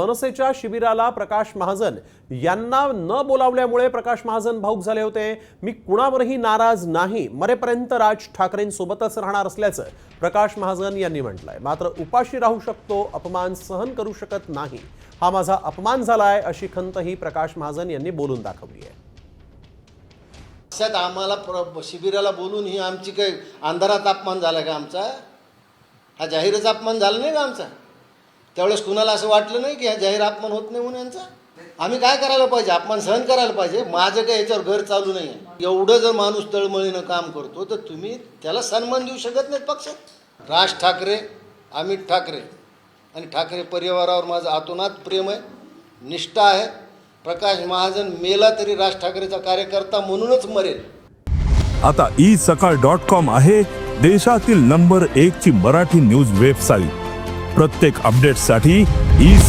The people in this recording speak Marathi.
मनसेच्या शिबिराला प्रकाश महाजन यांना न बोलावल्यामुळे प्रकाश महाजन भाऊक झाले होते. मी कुणावरही नाराज नाही. मरेपर्यंत राज ठाकरेंसोबतच राहणार असल्याचं प्रकाश महाजन यांनी म्हटलंय. मात्र उपाशी राहू शकतो अपमान सहन करू शकत नाही. हा माझा अपमान झालाय अशी खंतही प्रकाश महाजन यांनी बोलून दाखवली आहे. पक्षात आम्हाला प्र शिबिराला बोलून ही आमची काही अंधारात अपमान झाला का आमचा? हा जाहीरच अपमान झाला नाही का आमचा? त्यावेळेस कुणाला असं वाटलं नाही की हा जाहीर अपमान होत नाही म्हणून यांचा? आम्ही काय करायला पाहिजे? अपमान सहन करायला पाहिजे. माझं काय याच्यावर घर चालू नाही आहे. एवढं जर माणूस तळमळीनं काम करतो तर तुम्ही त्याला सन्मान देऊ शकत नाहीत पक्षात. राज ठाकरे अमित ठाकरे आणि ठाकरे परिवारावर माझं आतोनात प्रेम आहे. निष्ठा आहे. प्रकाश महाजन मेला तरी राज ठाकरेचा कार्यकर्ता म्हणूनच मरेल. आता ई सकाळ डॉट कॉम आहे देशातील नंबर एक ची मराठी न्यूज वेबसाईट. प्रत्येक अपडेटसाठी ई सकाळ